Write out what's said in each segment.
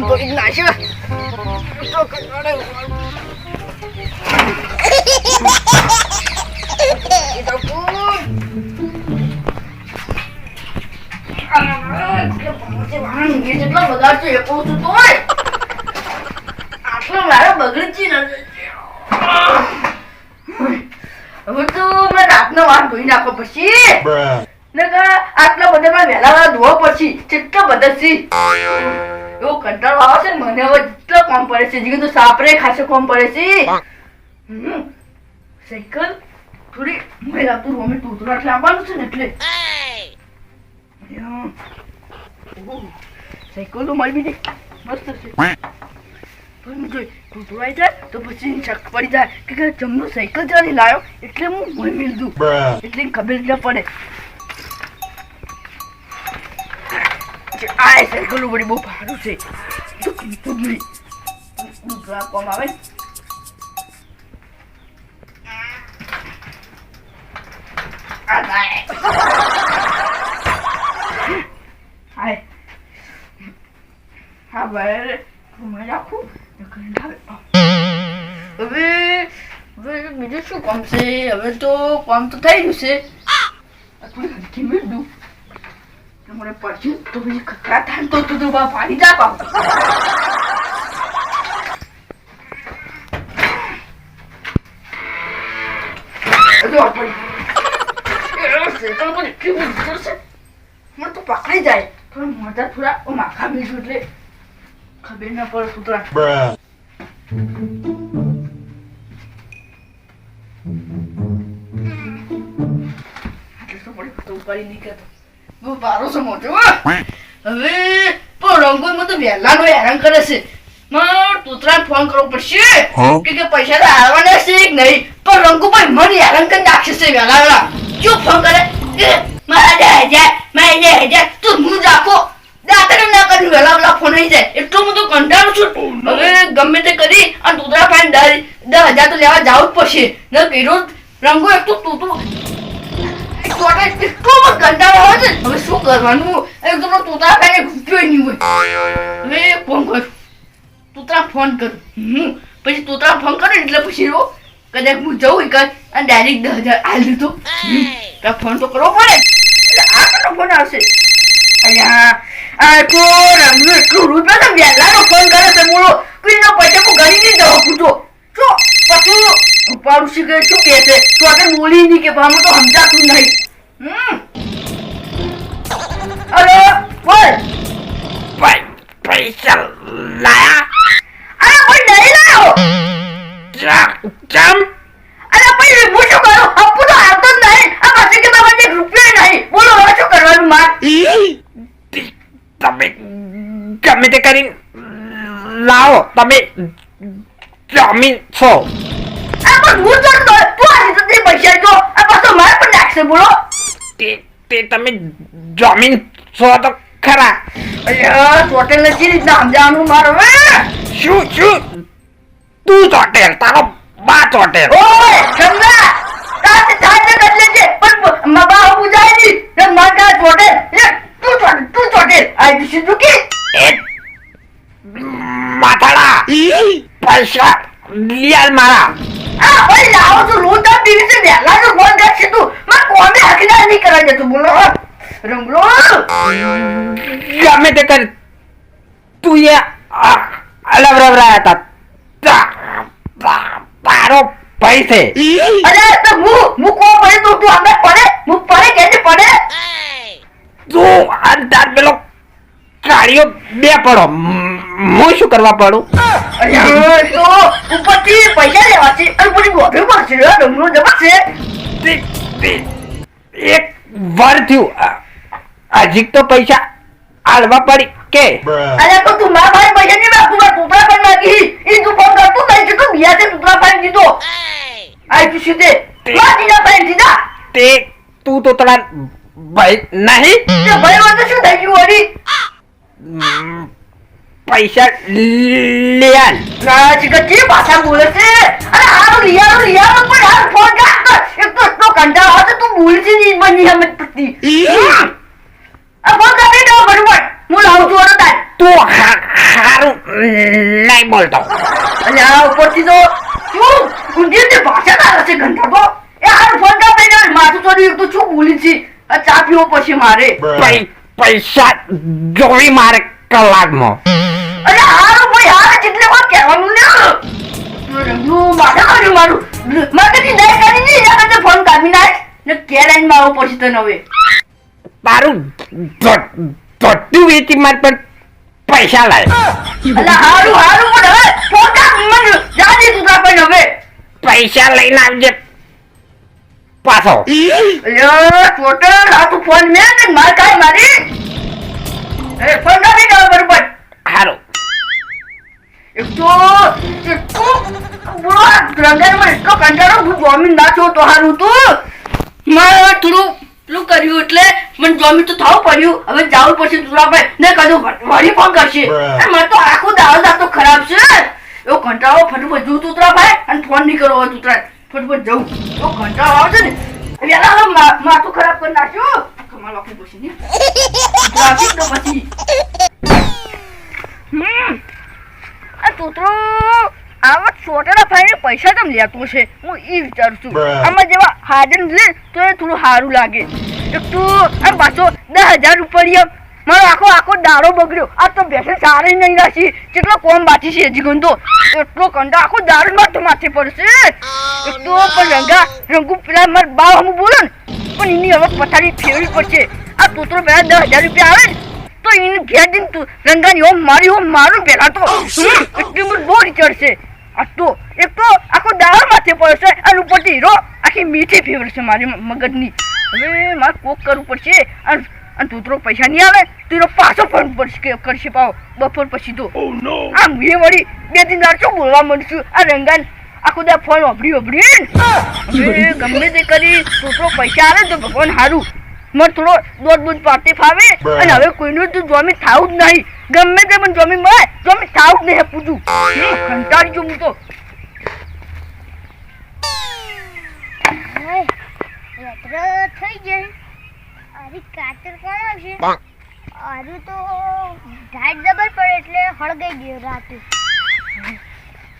તો ઈ નાશ્યો તો કંટાળે ઈ તો કું. જેટલા બધા છે એ કહું છું તોય આટલો મારો બગડી નથી હવે તો મેં રાતનો વાર ધોઈ નાખો પછી. નકર આટલા બધા માં વહેલા વહેલા ધોવા પછી કેટલા બધા છે એવો કંટાળો આવે છે મને હવે જેટલો કોમ પડે છે જીગર તો સાપરે ખાસો કોમ પડે છે. સાયકલ થોડી મને લાગતું રોમે તૂતરો એટલે આવવાનું છે ને એટલે. સાયકલ તો મારી બીજી મસ્ત છે. પણ જાય તો પછી શક પડી જાય. કે જમનું સાયકલ જ્યારે લાવ્યો એટલે હું મળી દઉં. એટલે ખબર ન પડે. કે આ સાયકલ વળી બહુ ભારું છે. હા, ભાઈ રાખું. હવે બીજું શું કામ છે? હવે તો કામ તો થઈ ગયું છે આ થોડી હલકી મેળ દઉં કે મને પડશે તો પછી ખતરા થાય તો તું બા પાણી જા પાવ પડી. જાય. થોડા મોઢા થોડા માખા એટલે ખબર ના પડે કૂતરા. પડી તો ઉપાડી નીકળતો બહુ ભારો છે મોટો હવે રંગોમાં તો વહેલાનો હેરાન કરે છે. માર તૂતરાને ફોન કરવો પડશે કે કે પૈસા તો આવવાના છે કે નહીં? પણ રંગુભાઈ મને હેરાન કરી નાખશે છે વહેલા વહેલા શું ફોન કરે. કે મારા દે હજાર મારા દે હજાર તું હું રાખો. દાતરે ના કરી વહેલા વહેલા ફોન આવી જાય. એટલો બધો કંટાળું છું. હવે ગમે તે કરી અને તૂતરા ફાઈન દસ દસ હજાર તો લેવા જવું જ પડશે. ન કીધું રંગો એક તો તૂતું તોડે એટલો શું કરવાનું? હોય. હવે ફોન કરું. પછી તૂતરા ફોન કરે એટલે પછી કદાચ હું જઉં કર અને દીધો. તો ફોન તો કરવો પડે. એટલે આ ફોન આવશે. અલ્યા, આ તો રમનું તો પૈસા હું ગણી નહીં દઉં પૂછો શું પછી ઉપાડું શી કે શું કહે છે? તું આગળ બોલી નહીં કે ભામાં તો સમજાતું નહીં. અરે બોલ પૈસા લાયા. અરે કોઈ નહીં જા- જામ. અરે ભાઈ હું શું કરું? હપ્પુ તો આવતો જ નહીં. આ પાસે કે પાસે એક રૂપિયો નહીં. બોલો હવે શું કરવાનું માર? તમે ગમે તે કરીને લાવો. તમે જમીન છો. આ પણ હું તે પૈસા જો આ પાછો માર પણ નાખશે બોલો. તે તે તમે જમીન છો તો ખરા. અરે હોટેલ ને કેવી રીતના સમજાવવાનું માર શું શું? તું ચોટેલ તારો બા ચોટેલ. ઓય સમજા તાતે તાતે કરી છે પણ મબા હું જાય નહીં. માર કા તું ચોટેલ તું ચોટેલ. આ દિશી દુકી માથાડા પૈસા લિયાલ મારા. આ ભાઈ લાવો તો રોજ આ દિવસે વહેલા તો ફોન કરશે તું માર કોમે હકદાર નહીં કરવા જતું બોલો રંગલો ગમે તે કર તું એ અલવરવરાયા હતા તારો ભાઈ છે અરે તો હું હું કોણ પડે તો તું આગળ પડે હું પડે કે પડે તું અંધાર પેલો કાળિયો બે પડો હું શું કરવા પડું તો ઉપરથી પૈસા લેવા છે અને પછી ગોઠવી પડશે રે રંગલો જમા છે એક વાર થયું અ- હજી તો પૈસા આલવા પડી. કે. અરે તો તું મારા ભાઈ પૈસા નહીં બાપુ મારા ટુકડા પણ નાખી. એ તું ફોન કરતો? નહીં છે તું બિયા છે ટુકડા પાડી દીધો. આઈ તું સીધે. માર દીધા પાડી દીધા તે તું તો તારા ભાઈ નહીં? તે ભાઈ વાંધો શું થઈ ગયું વળી? પૈસા લઈ આલ ના ચીકર જે ભાષા બોલે છે? અરે હારું લિયારો લિયારો પણ હાર ફોન કાઢ એક તો એટલો કંટાળો છે, તું બોલતી નહીં બની હમત પડતી તું હારું મળતો અને આ ઉપરથી તો શું? ઊંધી ઊંધી ભાષા તારે છે ઘંટા એ હારું ફોન કાપી દે માથું ચોરી તો શું બોલી છે? આ ચા પીવો પછી મારે. પૈસા મારે કલાકમાં. અરે હારું ભાઈ હારે જેટલે વાર કહેવાનું ને. રંગનું માથે કર્યું મારું. કરી નહીં ફોન કાપી નાખ. ને કેરાઈનમાં આવું પછી તને હવે. તારું ધોતું વેચી માર પણ પૈસા લાય. અલા હારું હારું પણ હવે જાજે પૈસા લઈને આવજે પાછો. ફોન મેં ને માર કાઈ મારી? એ ફોન કાપી દો બરોબર હારું. એક તો એટલો બુરો રંગરમાં એટલો કંટાળો હું જોમીન નાખ્યો તો હારું તું. મારે થોડું મને તો થવું પડ્યું. હવે જવું પડશે તુરાભાઈ ને કદું વળી પણ કરશે? મારે તો આખો દાળ દાડો ખરાબ છે. એવો કંટાળો ફટફટ જવું તુતરાભાઈ અને ફોન નહીં કરવો તુતરા ફટફટ જવું એવો કંટાળો આવશે ને. વેલા માથું ખરાબ કરી નાખ્યો કમાલ આપી પછી ને ટ્રાફિક તો પછી. હમ. આ તોતરો આવા છોટેલા ભાઈને પૈસા કેમ લેતો છે? હું એ વિચારું છું. આમાં જેવા હાજર લે તો એ થોડું સારું લાગે. એક તો પાછો દસ હજાર રૂપિયા મારો આખો આખો દાડો બગડ્યો. આ તો બેસે સારી નહીં રાખી. કેટલો કોમ બાકી છે હજી ગંધો. એટલો કંડો આખો દાડો માથે માથે પડશે. તો પણ રંગા, રંગુ પેલા માર બાવ હમું બોલો ને, પણ એની હવે પથારી ફેરવી પડશે. આ તોતરો પહેલા દસ હજાર રૂપિયા આવે ને, તો એને ઘેર જઈને તું રંગાની ઓમ મારી ઓમ મારું પેલા તો. એટલી બધું બહુ ચડશે. આ તો, એક તો આખો દાળ માથે પડશે અને ઉપરથી હીરો આખી મીઠી ફેવર છે મારી મગજની. હવે મારે કોક કરવું પડશે. અને અને તું પૈસા નહીં આવે તું પાછો પણ પડશે કરશે પાવ બપોર પછી તો. આમ એ વળી બે દિન રાત શું બોલવા મળશું આ રંગાન આખો દા ફોન વાપરી વાપરી ગમે તે કરી છોકરો પૈસા આવે તો ભગવાન સારું મને થોડો દોઢ દૂધ પાતે ફાવે. અને હવે કોઈનું તો જોમી થાવું જ નહીં. ગમે તે મને જોમી મળે જોમી થાવું જ નહીં પૂછું કંટાળી જો હું તો. યાત્રા થઈ જાય. અરે કાતર કોણ આવશે? અરે તો ઢાટ જબર પડે એટલે હળગાઈ ગયો રાતે.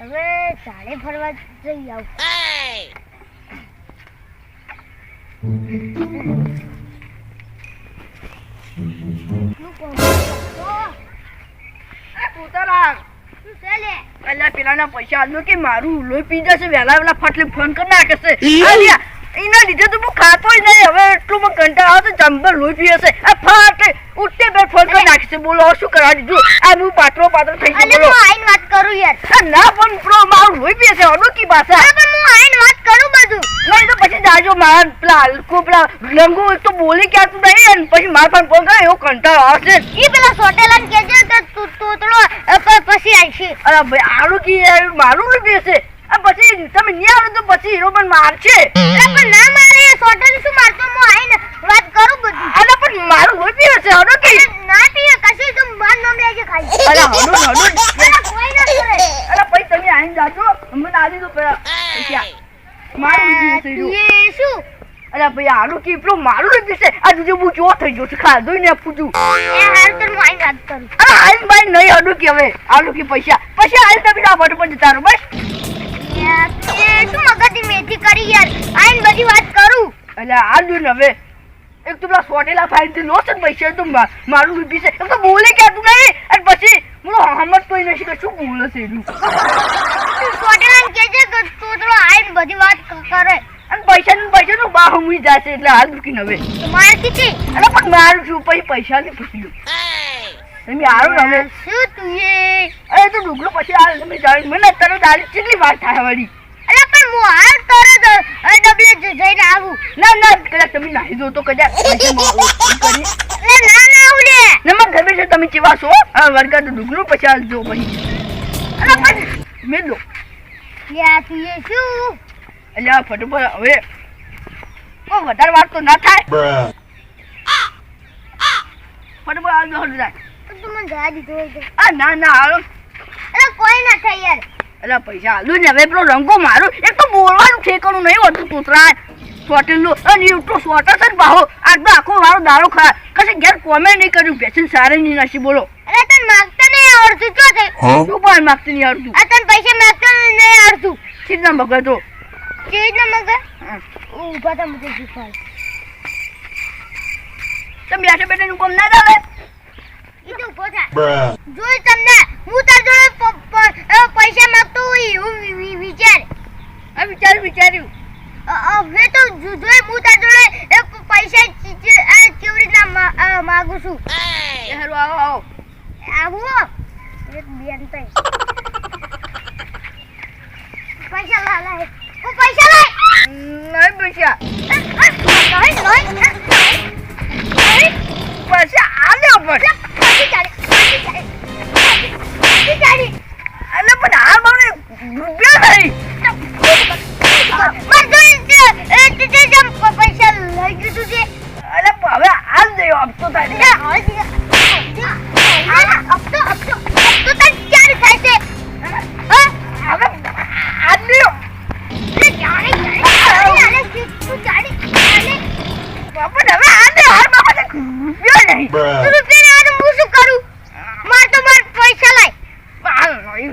હવે ચાલે ફરવા જઈ આવું? પેલા પેલાના પૈસા આલો કે મારું ઉલો પી જશે વહેલા વહેલા ફાટલે ફોન કરી નાખે છે અલ્યા, એના લીધે તો હું ખાતો જ નહીં હવે એટલું મને કંટાળ આવે તો જમબર લોહી પી હશે. આ ફાટ ઉઠતે બે ફોન કરી નાખે બોલો શું કરવા દીધું? આ હું પાત્રો પાત્રો થઈ ગયો હું બોલો. આઈને વાત કરું યાર. ના પણ પ્રો મારું લોહી પીએ છે અનોખી ભાષા અરે પણ હું આઈન વાત કરું બધું. નહીં તો પછી જાજો માર પેલા હલકો પેલા લંગો તો બોલી ક્યાં તું નહીં અને પછી મારા પણ ફોન કરે એવો કંટાળો આવશે. એ પેલા સોટેલાને કહેજે કે તું તોતળો પછી આવશે અરે ભાઈ આનું કી મારું લોહી પીએ છે પછી તમે નહીં આવડે તો પછી હીરો પણ મારશે અરે પણ ના મારે એ સોટેલ શું મારતો હું આઈને વાત કરું બધું અરે પણ મારું લોહી પી હશે હડો કે. ના પીએ કશું તું બાર નામ લેજે ખાલી. અરે હડો હડો અરે કોઈ ના કરે. અરે પછી તમે આઈ જાજો. મને દો પેલા. પૈસા મારું લોહી છે એ શું? અરે ભાઈ આનું કી મારું લોહી પી આ જોજે હું ચો થઈ ગયો છું ખાધું ને પૂછું. એ હાલ તો હું આઈને વાત કરું. અરે હાલ ભાઈ નહીં હડો કે હવે. આનું કી પૈસા. પછી આલી તમે ના પણ જતા રહો બસ. એ શું મગજ મેથી કરી યાર? આઈન બધી વાત કરું. અલ્યા આલુ ને હવે. એક તો પેલા સોટેલા ફાઈલથી લોસ જ પૈસા તો મારું લૂંટી છે એક તો બોલે ક્યાં તું નહીં. અને પછી હું હમત કોઈ નથી કે શું બોલે છે એનું? તું સોટેલાને કહેજે કે તોતળો આઈને બધી વાત કરે. અને પૈસા નું પૈસા નું બા હમી જશે એટલે હાલ દુખી નવે તો મારે કીધી અરે પણ મારું છું પછી પૈસા નહીં પૂછ્યું તમે આવો નવે શું તું એ અરે તો ડુગલો પછી હાલ તમે જાણી મને અત્યારે તારી કેટલી વાર થાય વળી હું હાલ તરત ડબલે જઈને આવું. ના ના કદાચ તમે નાહી દો તો કદાચ ના ના ઉડે નમક ગમે છે તમે ચીવાશો આ વર્ગા તો ડુગલું પછી હાલ જો પછી અરે પણ મેં દો. યાર તું એ શું? આ ફટોફટ હવે ઓ વધારે વાત તો ના થાય. ફટોફટ આ દો હટ જાય તું મને જવા દીધો આ ના ના હાલો. અરે કોઈ ના થાય યાર. એટલે પૈસા હાલું ને હવે પેલો રંગો મારું એક તો બોલવાનું ઠેકાણું નહીં હોતું તૂતરા સોટેલું અને એટલો તો સોટર છે ને બાહો તો આખો વાળો દારો ખા કશે ઘેર કોમેન્ટ નહીં કર્યું. બેસીને સારે નહીં નસી બોલો. અરે તને માગતા નહીં આવડતું જો થઈ શું પણ માગતી નહીં આવડતું? આ તને પૈસા માગતા નહીં આવડતું. કેટલા મગર તો? કેવી રીતના મગર? ઊભા ઊભા થા મને શીખવાડ તમે બેઠા બેઠા નું કોમ ના આવે જોઈ તમને હું તાર જોડે પૈસા માંગતો હોય વિચાર. આ વિચાર્યું વિચાર્યું. હવે તો જોઈ હું તાર જોડે પૈસા કેવી રીતના માંગુ છું.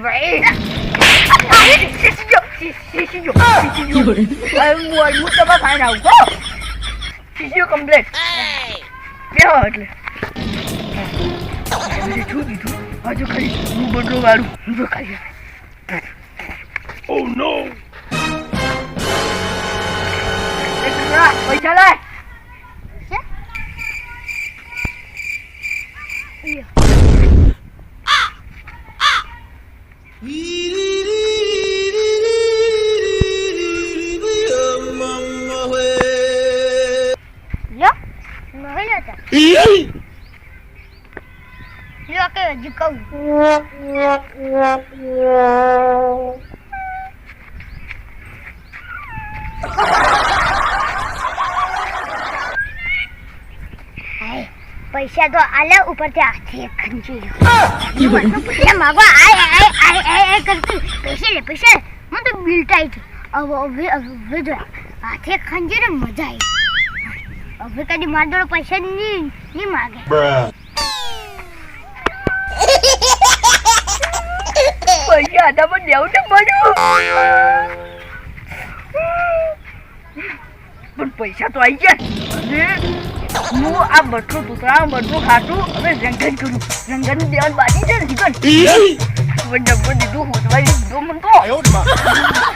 હાલ નહીં ભાઈ શીશી જો શીશી જો શીશી જો હું હું તમારે ખાઈને આવું હો શીશી કમ્પ્લેટ બેહો એટલે બધું છું દીધું હજુ ખાલી હું બદલો વાળું હું તો ખાલી Oh no! પૈસા લાય લ્યો નહીં લેતા લ્યો કે હજી કહું હાય, પૈસા તો આલે ઉપરથી હાથે ખંચી માગવા માગો કરતી પૈસા મને તો બિલટાઈ છે હવે હવે હવે જો હાથે ખંજે મજા આવી હવે કદી મારા જોડે પૈસા નહીં નહીં માગે પૈસા હતા પણ દેવું ને પડ્યું પણ પૈસા તો આવી ગયા. હું? આ બટલું તૂતરા બટલું ખાટું હવે રંગન કરું રંગન દેવાનું બાકી છે ને જીગન હવે ડબ્બો દીધું હોતવાઈ દીધો મને તો